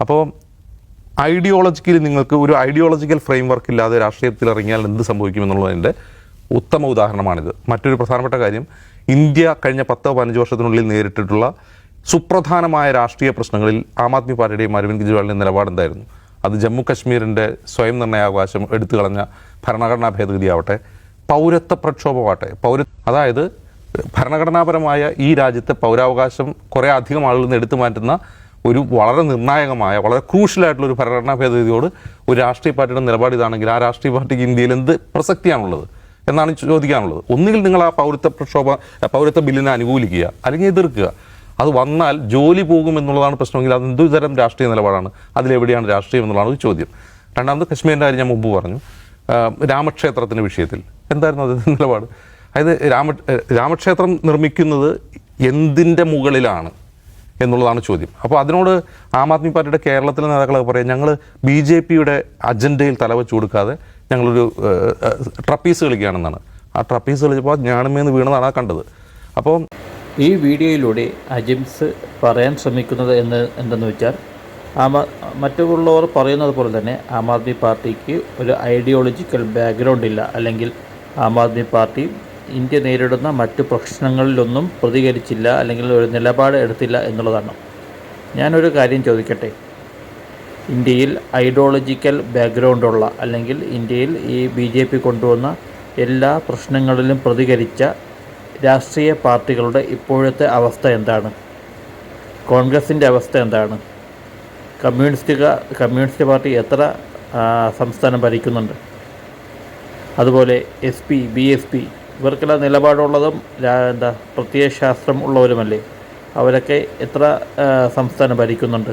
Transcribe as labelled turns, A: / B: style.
A: അപ്പോൾ ഐഡിയോളജിക്കലി നിങ്ങൾക്ക് ഒരു ഐഡിയോളജിക്കൽ ഫ്രെയിം വർക്ക് ഇല്ലാതെ രാഷ്ട്രീയത്തിൽ ഇറങ്ങിയാൽ എന്ത് സംഭവിക്കുമെന്നുള്ളതിന്റെ ഉത്തമ ഉദാഹരണമാണിത്. മറ്റൊരു പ്രധാനപ്പെട്ട കാര്യം ഇന്ത്യ കഴിഞ്ഞ പത്തോ പതിനഞ്ച് വർഷത്തിനുള്ളിൽ നേരിട്ടിട്ടുള്ള സുപ്രധാനമായ രാഷ്ട്രീയ പ്രശ്നങ്ങളിൽ ആം ആദ്മി പാർട്ടിയുടെയും അരവിന്ദ് കെജ്രിവാളിന്റെയും നിലപാടെന്തായിരുന്നു അത് ജമ്മു കശ്മീരിന്റെ സ്വയം നിർണയാവകാശം എടുത്തു കളഞ്ഞ ഭരണഘടനാ ഭേദഗതി ആവട്ടെ പൗരത്വ പ്രക്ഷോഭമാവട്ടെ പൗര അതായത് ഭരണഘടനാപരമായ ഈ രാജ്യത്തെ പൗരാവകാശം കുറേ അധികം ആളുകളിൽ നിന്ന് എടുത്തു മാറ്റുന്ന ഒരു വളരെ നിർണായകമായ വളരെ ക്രൂഷ്യലായിട്ടുള്ള ഒരു ഭരണഘടനാ ഭേദഗതിയോട് ഒരു രാഷ്ട്രീയ പാർട്ടിയുടെ നിലപാട് ഇതാണെങ്കിൽ ആ രാഷ്ട്രീയ പാർട്ടിക്ക് ഇന്ത്യയിൽ എന്ത് പ്രസക്തിയാണുള്ളത് എന്നാണ് ചോദിക്കാനുള്ളത്. ഒന്നുകിൽ നിങ്ങൾ ആ പൗരത്വ പ്രക്ഷോഭ പൗരത്വ ബില്ലിനെ അനുകൂലിക്കുക അല്ലെങ്കിൽ എതിർക്കുക. അത് വന്നാൽ ജോലി പോകും എന്നുള്ളതാണ് പ്രശ്നമെങ്കിൽ അത് എന്തുതരം രാഷ്ട്രീയ നിലപാടാണ് അതിലെവിടെയാണ് രാഷ്ട്രീയം എന്നുള്ളതാണ് ഒരു ചോദ്യം. രണ്ടാമത് കശ്മീരിന്റെ കാര്യം ഞാൻ മുമ്പ് പറഞ്ഞു. രാമക്ഷേത്രത്തിന്റെ വിഷയത്തിൽ എന്തായിരുന്നു അതിന്റെ നിലപാട്? അതായത് രാമ രാമക്ഷേത്രം നിർമ്മിക്കുന്നത് എന്തിന്റെ മുകളിലാണ്? എന്നുള്ളതാണ് ചോദ്യം. അപ്പോൾ അതിനോട് ആം ആദ്മി പാർട്ടിയുടെ കേരളത്തിലെ നേതാക്കളൊക്കെ പറയാം ഞങ്ങൾ ബി ജെ പിയുടെ അജണ്ടയിൽ തലവെച്ച് കൊടുക്കാതെ ഞങ്ങളൊരു ട്രപ്പീസ് കളിക്കുകയാണെന്നാണ്. ആ ട്രപ്പീസ് കളിച്ചപ്പോൾ ഞാണമേന്ന് വീണതാണ് ആ കണ്ടത്. അപ്പോൾ
B: ഈ വീഡിയോയിലൂടെ അജിംസ് പറയാൻ ശ്രമിക്കുന്നത് എന്ന് എന്തെന്ന് വെച്ചാൽ ആം മറ്റുള്ളവർ പറയുന്നത് പോലെ തന്നെ ആം ആദ്മി പാർട്ടിക്ക് ഒരു ഐഡിയോളജിക്കൽ ബാക്ക്ഗ്രൗണ്ട് ഇല്ല അല്ലെങ്കിൽ ആം ആദ്മി പാർട്ടി ഇന്ത്യ നേരിടുന്ന മറ്റു പ്രശ്നങ്ങളിലൊന്നും പ്രതികരിച്ചില്ല അല്ലെങ്കിൽ ഒരു നിലപാട് എടുത്തില്ല എന്നുള്ളതാണ്. ഞാനൊരു കാര്യം ചോദിക്കട്ടെ? ഇന്ത്യയിൽ ഐഡിയോളജിക്കൽ ബാക്ക്ഗ്രൗണ്ടുള്ള അല്ലെങ്കിൽ ഇന്ത്യയിൽ ഈ ബി ജെ പി കൊണ്ടുവന്ന എല്ലാ പ്രശ്നങ്ങളിലും പ്രതികരിച്ച രാഷ്ട്രീയ പാർട്ടികളുടെ ഇപ്പോഴത്തെ അവസ്ഥ എന്താണ്? കോൺഗ്രസിന്റെ അവസ്ഥ എന്താണ്? കമ്മ്യൂണിസ്റ്റ് കമ്മ്യൂണിസ്റ്റ് പാർട്ടി എത്ര സംസ്ഥാനം ഭരിക്കുന്നുണ്ട്? അതുപോലെ S P B S P ഇവർക്കെല്ലാം നിലപാടുള്ളതും എന്താ പ്രത്യയശാസ്ത്രം ഉള്ളവരുമല്ലേ? അവരൊക്കെ എത്ര സംസ്ഥാനം ഭരിക്കുന്നുണ്ട്?